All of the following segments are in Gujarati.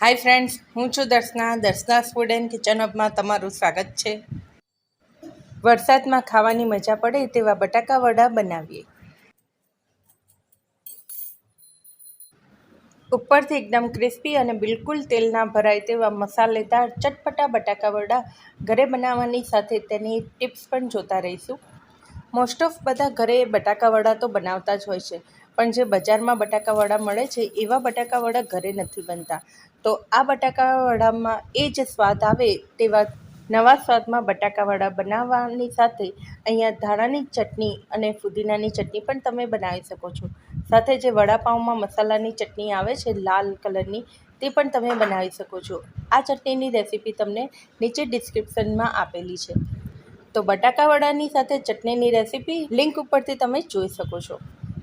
હાય ફ્રેન્ડ્સ હું છું Darshana. Darshana food and kitchen હબમાં તમારું સ્વાગત છે. વરસાદમાં ખાવાની મજા પડે તેવા બટાકા વડા બનાવીએ. ઉપરથી એકદમ ક્રિસ્પી અને બિલકુલ તેલ ના ભરાય તેવા મસાલેદાર ચટપટા બટાકા વડા ઘરે બનાવવાની સાથે તેની ટિપ્સ પણ જોતા રહીશું. મોસ્ટ ઓફ બધા ઘરે બટાકા વડા તો બનાવતા જ હોય છે. પણ જે બજારમાં બટાકાવડા મળે છે, એવા બટાકાવડા ઘરે નથી બનતા. તો આ બટાકા વડામાં એ જ સ્વાદ આવે તેવા નવા સ્વાદમાં બટાકાવડા બનાવવાની સાથે અહીંયા ધાણાની ચટણી અને ફુદીનાની ચટણી પણ તમે બનાવી શકો છો. સાથે જે વડાપાઉંમાં મસાલાની ચટણી આવે છે, લાલ કલરની, તે પણ તમે બનાવી શકો છો. આ ચટણીની રેસીપી તમને નીચે ડિસ્ક્રિપ્શનમાં આપેલી છે. તો બટાકાવડાની સાથે ચટણીની રેસીપી લિંક ઉપરથી તમે જોઈ શકો છો.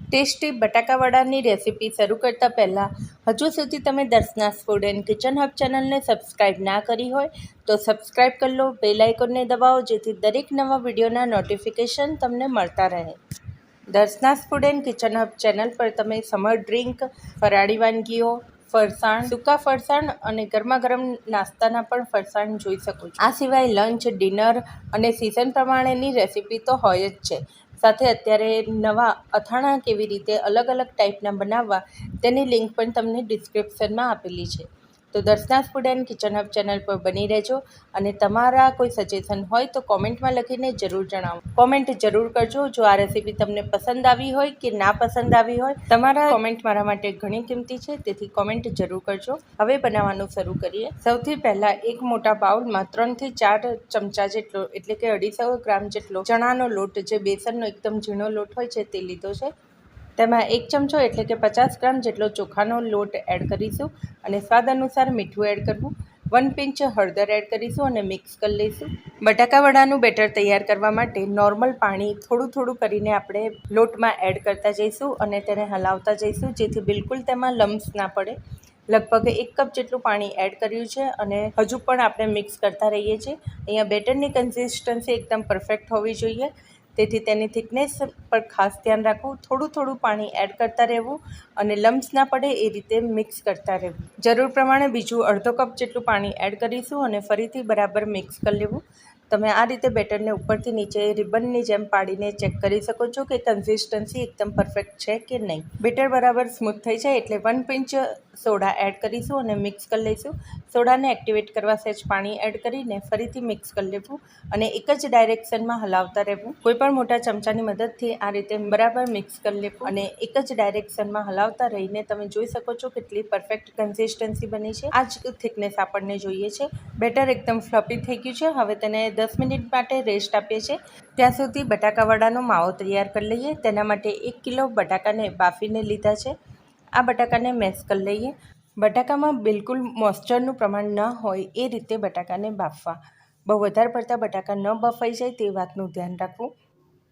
ટેસ્ટી બટાકાવડાની રેસીપી શરૂ કરતાં પહેલાં, હજુ સુધી તમે Darshana's food and kitchen hub ચેનલને સબસ્ક્રાઈબ ના કરી હોય, તો સબસ્ક્રાઈબ કરી લો, બેલ દબાવો, જેથી દરેક નવા વિડીયોના નોટિફિકેશન તમને મળતા રહે. Darshana's food and kitchen hub channel પર તમે સમર ડ્રિંક, ફરાળી વાનગીઓ, ફરસાણ, સૂકા ફરસાણ અને ગરમા ગરમ નાસ્તાના પણ ફરસાણ જોઈ શકો છો. આ સિવાય લંચ, ડિનર અને સિઝન પ્રમાણેની રેસીપી તો હોય જ છે. સાથે અત્યારે નવા અથાણાં કેવી રીતે અલગ અલગ ટાઈપના બનાવવા તેની લિંક પણ તમને ડિસ્ક્રિપ્શનમાં આપેલી છે. તો Darshana food and kitchen hub channel પર બની રહેજો અને તમારા કોઈ સજેશન હોય તો કોમેન્ટમાં લખીને જરૂર જણાવો. કોમેન્ટ જરૂર કરજો. જો આ રેસીપી તમને પસંદ આવી હોય કે ના પસંદ આવી હોય, તમારા કોમેન્ટ મારા માટે ઘણી કિંમતી છે, તેથી કોમેન્ટ જરૂર કરજો. હવે બનાવવાનું શરૂ કરીએ. સૌથી પહેલાં એક મોટા બાઉલમાં ત્રણથી ચાર ચમચા જેટલો, એટલે કે અઢીસો ગ્રામ જેટલો ચણાનો લોટ, જે બેસનનો એકદમ ઝીણો લોટ હોય છે તે લીધો છે. તેમાં એક ચમચો એટલે કે પચાસ ગ્રામ જેટલો ચોખાનો લોટ એડ કરીશું અને સ્વાદ અનુસાર મીઠું એડ કરવું. વન પિંચ હળદર એડ કરીશું અને મિક્સ કરી લઈશું. બટાકા વડાનું બેટર તૈયાર કરવા માટે નોર્મલ પાણી થોડું થોડું કરીને આપણે લોટમાં એડ કરતા જઈશું અને તેને હલાવતા જઈશું, જેથી બિલકુલ તેમાં લમ્સ ના પડે. લગભગ એક કપ જેટલું પાણી એડ કર્યું છે અને હજુ પણ આપણે મિક્સ કરતા રહીએ છીએ. અહીંયા બેટરની કન્સિસ્ટન્સી એકદમ પરફેક્ટ હોવી જોઈએ. તેથી તેની થિકનેસ પર ખાસ ધ્યાન રાખવું, થોડું થોડું પાણી એડ કરતા રહેવું અને લમ્સ ના પડે એ રીતે મિક્સ કરતા રહેવું. જરૂર પ્રમાણે બીજું અડધો કપ જેટલું પાણી એડ કરીશું અને ફરીથી બરાબર મિક્સ કરી લેવું. તમે આ રીતે બેટરને ઉપરથી નીચે રિબનની જેમ પાડીને ચેક કરી શકો છો કે કન્સિસ્ટન્સી એકદમ પરફેક્ટ છે કે નહીં. બેટર બરાબર સ્મૂથ થઈ જાય એટલે વન પિંચ સોડા એડ કરીશું અને મિક્સ કરી લઈશું. સોડાને એક્ટિવેટ કરવા સહેજ પાણી એડ કરીને ફરીથી મિક્સ કરી લેવું અને એક જ ડાયરેક્શનમાં હલાવતા રહેવું. કોઈપણ મોટા ચમચાની મદદથી આ રીતે બરાબર મિક્સ કરી લેવું અને એક જ ડાયરેક્શનમાં હલાવતા રહીને તમે જોઈ શકો છો કેટલી પરફેક્ટ કન્સિસ્ટન્સી બની છે. આ જ થિકનેસ આપણને જોઈએ છે. બેટર એકદમ ફ્લપી થઈ ગયું છે. હવે તેને દસ મિનિટ માટે રેસ્ટ આપીએ છીએ. ત્યાં સુધી બટાકા વડાનો માવો તૈયાર કરી લઈએ. તેના માટે એક કિલો બટાકાને બાફીને લીધા છે. આ બટાકાને મેશ કરી લઈએ. બટાકામાં બિલકુલ મોઇસ્ચરનું પ્રમાણ ન હોય એ રીતે બટાકાને બાફવા. બહુ વધારે પડતા બટાકા ન બફાઈ જાય તે વાતનું ધ્યાન રાખવું.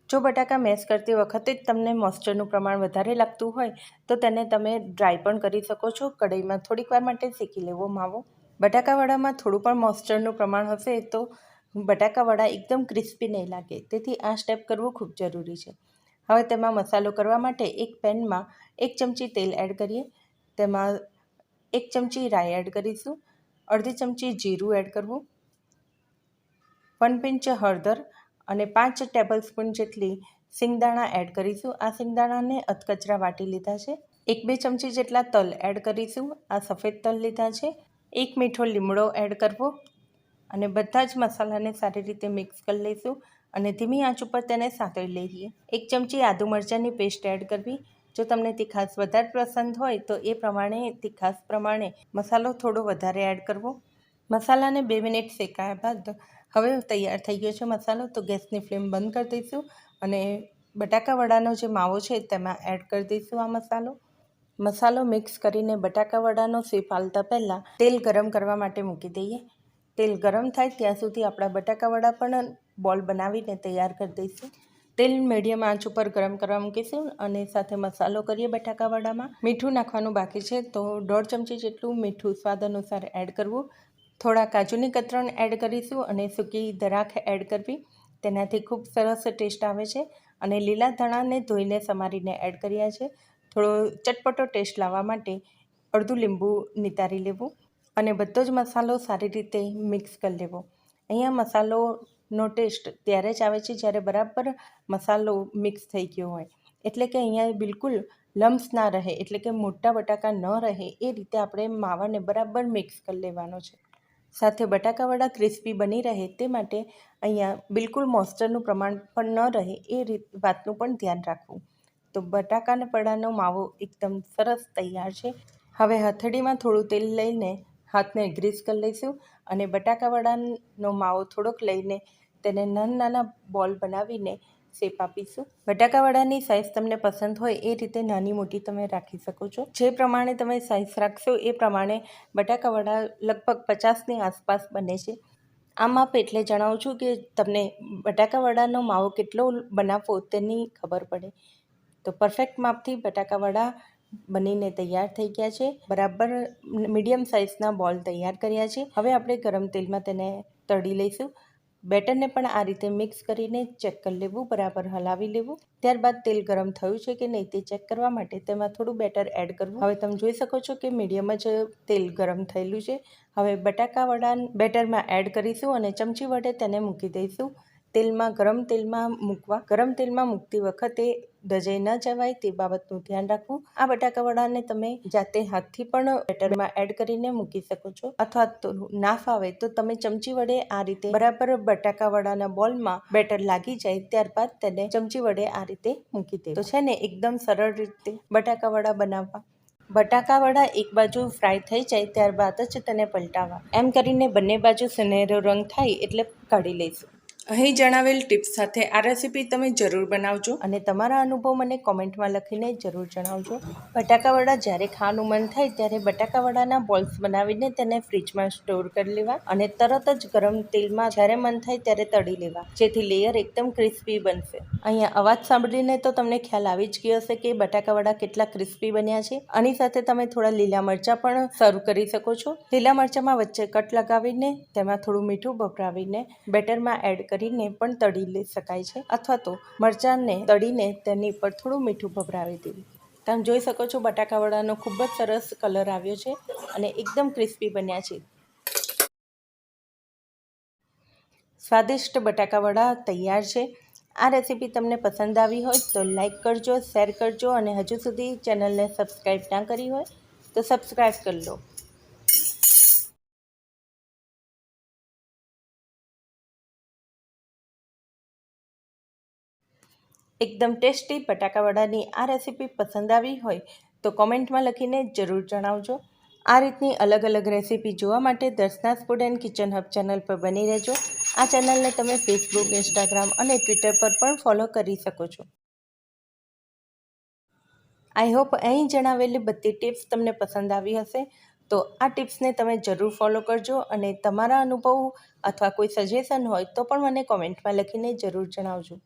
જો બટાકા મેશ કરતી વખતે જ તમને મોઇસ્ચરનું પ્રમાણ વધારે લાગતું હોય, તો તેને તમે ડ્રાય પણ કરી શકો છો. કઢાઈમાં થોડીક વાર માટે શેકી લેવો માવો. બટાકાવાળામાં થોડું પણ મોઇસ્ચરનું પ્રમાણ હશે તો બટાકા વડા એકદમ ક્રિસ્પી નહીં લાગે. તેથી આ સ્ટેપ કરવું ખૂબ જરૂરી છે. હવે તેમાં મસાલો કરવા માટે એક પેનમાં એક ચમચી તેલ એડ કરીએ. તેમાં એક ચમચી રાઈ એડ કરીશું. અડધી ચમચી જીરું એડ કરવું. વન પિંચ હળદર અને પાંચ ટેબલ સ્પૂન જેટલી સિંગદાણા એડ કરીશું. આ સિંગદાણાને અધકચરા વાટી લીધા છે. એક બે ચમચી જેટલા તલ એડ કરીશું. આ સફેદ તલ લીધા છે. એક મીઠો લીમડો એડ કરવો. અને બધા જ મસાલાને સારી રીતે મિક્સ કરી લઈશું અને ધીમી આંચ ઉપર તેને સાંતળી લઈએ. એક ચમચી આદુ મરચાંની પેસ્ટ એડ કરવી. જો તમને તીખાસ વધારે પસંદ હોય તો એ પ્રમાણે તીખાસ પ્રમાણે મસાલો થોડો વધારે એડ કરવો. મસાલાને બે મિનિટ શેકાયા બાદ હવે તૈયાર થઈ ગયો છે મસાલો, તો ગેસની ફ્લેમ બંધ કરી દઈશું અને બટાકા વડાનો જે માવો છે તેમાં એડ કરી દઈશું આ મસાલો. મસાલો મિક્સ કરીને બટાકાવડાનો શેપ આવતા પહેલાં તેલ ગરમ કરવા માટે મૂકી દઈએ. તેલ ગરમ થાય ત્યાં સુધી આપણા બટાકાવડા પણ બોલ બનાવીને તૈયાર કરી દઈશું. તેલ મીડિયમ આંચ ઉપર ગરમ કરવા મૂકીશું અને સાથે મસાલો કરીએ બટાકાવાડામાં મીઠું નાખવાનું બાકી છે તો દોઢ ચમચી જેટલું મીઠું સ્વાદ અનુસાર એડ કરવું. થોડા કાજુની કતરણ એડ કરીશું અને સૂકી દરાખ એડ કરવી. તેનાથી ખૂબ સરસ ટેસ્ટ આવે છે અને લીલા ધણાને ધોઈને સમારીને એડ કર્યા છે. થોડો ચટપટો ટેસ્ટ લાવવા માટે અડધું લીંબુ નિતારી લેવું. અને બધો જ મસાલો સારી રીતે મિક્સ કરી લેવો. અહીંયા મસાલોનો ટેસ્ટ ત્યારે જ આવે છે જ્યારે બરાબર મસાલો મિક્સ થઈ ગયો હોય. એટલે કે અહીંયા બિલકુલ લમ્સ ના રહે, એટલે કે મોટા બટાકા ન રહે, એ રીતે આપણે માવાને બરાબર મિક્સ કરી લેવાનો છે. સાથે બટાકાવાળા ક્રિસ્પી બની રહે તે માટે અહીંયા બિલકુલ મોસ્ટરનું પ્રમાણ પણ ન રહે એ રીત, વાતનું પણ ધ્યાન રાખવું. તો બટાકાના વડાનો માવો એકદમ સરસ તૈયાર છે. હવે હથેળીમાં થોડું તેલ લઈને હાથને ગ્રીસ કરી લઈશું અને બટાકાવાળાનો માવો થોડોક લઈને તેને નાના નાના બોલ બનાવીને શેપ આપીશું. બટાકાવાળાની સાઇઝ તમને પસંદ હોય એ રીતે નાની મોટી તમે રાખી શકો છો. જે પ્રમાણે તમે સાઇઝ રાખશો એ પ્રમાણે બટાકાવાળા લગભગ પચાસની આસપાસ બને છે. આ માપ એટલે જણાવું છું કે તમને બટાકાવાળાનો માવો કેટલો બનાવવો તેની ખબર પડે. તો પરફેક્ટ માપથી બટાકાવાળા બનીને તૈયાર થઈ ગયા છે. બરાબર મીડિયમ સાઇઝના બોલ તૈયાર કર્યા છે. હવે આપણે ગરમ તેલમાં તેને તળી લઈશું. બેટરને પણ આ રીતે મિક્સ કરીને ચેક કરી લેવું, બરાબર હલાવી લેવું. ત્યારબાદ તેલ ગરમ થયું છે કે નહીં તે ચેક કરવા માટે તેમાં થોડું બેટર એડ કરવું. હવે તમે જોઈ શકો છો કે મીડિયમ જ તેલ ગરમ થયેલું છે. હવે બટાકા બેટરમાં એડ કરીશું અને ચમચી વડે તેને મૂકી દઈશું. તેલમાં, ગરમ તેલમાં મૂકવા, ગરમ તેલમાં મૂકતી વખતે દજાઈ ન જવાય તે બાબતનું ધ્યાન રાખવું. આ બટાકાવડાને તમે જાતે હાથથી પણ બેટરમાં એડ કરીને મૂકી શકો છો. અથવા તો ના ફાવે તો તમે ચમચી વડે આ રીતે બરાબર બટાકાવડાના બોલમાં બેટર લાગી જાય ત્યારબાદ તેને ચમચી વડે આ રીતે મૂકી દે. તો છે ને, એકદમ સરળ રીતે બટાકાવડા બનાવવા. બટાકાવડા એક બાજુ ફ્રાય થઈ જાય ત્યારબાદ જ તેને પલટાવવા. એમ કરીને બંને બાજુ સુનેરો રંગ થાય એટલે કાઢી લઈશું. અહીં જણાવેલ ટિપ્સ સાથે આ રેસીપી તમે જરૂર બનાવજો. અને તમારા અનુભવ મને કોમેન્ટમાં લખીને જરૂર જણાવજો. બટાકાવડા જ્યારે ખાવાનું મન થાય ત્યારે બટાકાવડાના બોલ્સ બનાવીને તેને ફ્રીજમાં સ્ટોર કરી લેવા અને તરત જ ગરમ તેલમાં જ્યારે મન થાય ત્યારે તળી લેવા. જેથી લેયર એકદમ ક્રિસ્પી બનશે. અહીંયા અવાજ સાંભળીને તો તમને ખ્યાલ આવી જ ગયો હશે કે બટાકાવડા કેટલા ક્રિસ્પી બન્યા છે. આની સાથે તમે થોડા લીલા મરચાં પણ સર્વ કરી શકો છો. લીલા મરચાંમાં વચ્ચે કટ લગાવીને તેમાં થોડું મીઠું ભભરાવીને બેટરમાં એડ કરીને પણ તળી લઈ શકાય છે અથવા તો મરચાંને તળીને તેની ઉપર થોડું મીઠું ભભરાવી દેવું. તમે જોઈ શકો છો બટાકાવડાનો ખૂબ જ સરસ કલર આવ્યો છે અને એકદમ ક્રિસ્પી બન્યા છે. સ્વાદિષ્ટ બટાકાવડા તૈયાર છે. આ રેસીપી તમને પસંદ આવી હોય તો લાઈક કરજો, શેર કરજો અને હજુ સુધી ચેનલને સબસ્ક્રાઈબ ના કરી હોય તો સબસ્ક્રાઈબ કરી લો. એકદમ ટેસ્ટી બટાકાવડાની આ રેસીપી પસંદ આવી હોય તો કોમેન્ટમાં લખીને જરૂર જણાવજો. આ રીતની અલગ અલગ રેસીપી જોવા માટે Darshana's food and kitchen hub channel પર બની રહેજો. આ ચેનલને તમે ફેસબુક, ઇન્સ્ટાગ્રામ અને ટ્વિટર પર પણ ફોલો કરી શકો છો. આઈ હોપ અહીં જણાવેલી બધી ટિપ્સ તમને પસંદ આવી હશે. તો આ ટિપ્સને તમે જરૂર ફોલો કરજો અને તમારા અનુભવ અથવા કોઈ સજેશન હોય તો પણ મને કોમેન્ટમાં લખીને જરૂર જણાવજો.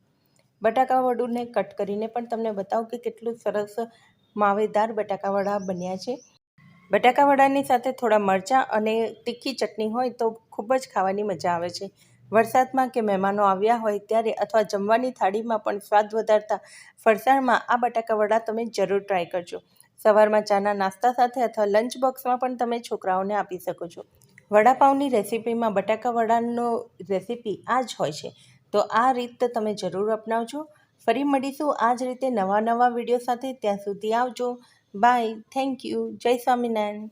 બટાકા વડુને કટ કરીને પણ તમને બતાવું કે કેટલું સરસ માવેદાર બટાકાવડા બન્યા છે. બટાકાવડાની સાથે થોડા મરચાં અને તીખી ચટણી હોય તો ખૂબ જ ખાવાની મજા આવે છે. વરસાદમાં કે મહેમાનો આવ્યા હોય ત્યારે અથવા જમવાની થાળીમાં પણ સ્વાદ વધારતા ફરસાણમાં આ બટાકાવડા તમે જરૂર ટ્રાય કરજો. સવારમાં ચાના નાસ્તા સાથે અથવા લંચ બોક્સમાં પણ તમે છોકરાઓને આપી શકો છો. વડાપાઉંની રેસીપીમાં બટાકાવડાનો રેસીપી આ જ હોય છે. તો આ રીત તમે જરૂર અપનાવજો. ફરી મળીશું આ જ રીતે નવા નવા વીડિયો સાથે. ત્યાં સુધી આવજો. બાય થેન્ક યુ જય સ્વામિનારાયણ.